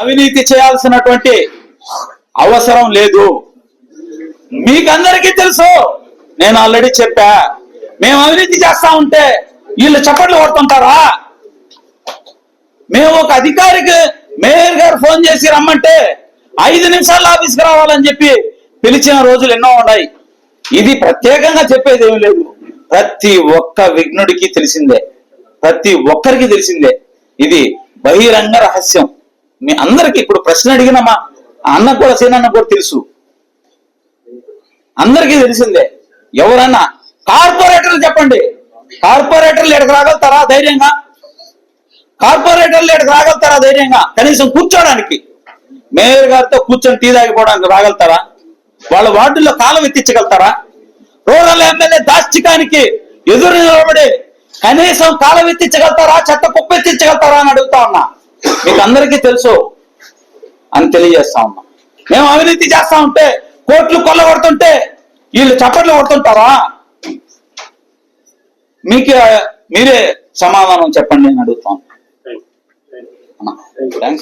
అవినీతి చేయాల్సినటువంటి అవసరం లేదు. మీకందరికీ తెలుసు. నేను ఆల్రెడీ చెప్పా. మేము అవినీతి చేస్తా ఉంటే వీళ్ళు చప్పట్లు కొడుతుంటారా? మేము ఒక అధికారికి మేయర్ గారు ఫోన్ చేసి రమ్మంటే ఐదు నిమిషాల్లో ఆఫీస్కి రావాలని చెప్పి పిలిచిన రోజులు ఎన్నో ఉన్నాయి. ఇది ప్రత్యేకంగా చెప్పేది ఏమీ లేదు. ప్రతి ఒక్క విఘ్నుడికి తెలిసిందే. ప్రతి ఒక్కరికి తెలిసిందే. ఇది బహిరంగ రహస్యం. మీ అందరికి ఇప్పుడు ప్రశ్న అడిగిన మా అన్న కూడా సీనన్న కూడా తెలుసు. అందరికీ తెలిసిందే. ఎవరన్నా కార్పొరేటర్లు చెప్పండి. కార్పొరేటర్లు ఎక్కడికి రాగలుగుతారా ధైర్యంగా? కార్పొరేటర్లు ఎక్కడికి రాగలుగుతారా ధైర్యంగా? కనీసం కూర్చోడానికి. మేయర్ గారితో కూర్చొని టీ తాగిపోవడానికి రాగలుగుతారా? వాళ్ళ వార్డుల్లో కాలం ఎత్తించగలుగుతారా? రూరల్ ఎమ్మెల్యే దాష్టికానికి ఎదురు నిలబడి కనీసం కాలం ఎత్తించగలుగుతారా? చెత్త కుప్ప ఎత్తించగలుగుతారా అని అడుగుతా ఉన్నా. మీకు అందరికీ తెలుసు అని తెలియజేస్తా ఉన్నా. మేము అవినీతి చేస్తా ఉంటే కోట్లు కొల్లగొడుతుంటే వీళ్ళు చప్పట్లు కొడుతుంటారా? మీకు మీరే సమాధానం చెప్పండి అని అడుగుతాను థ్యాంక్స్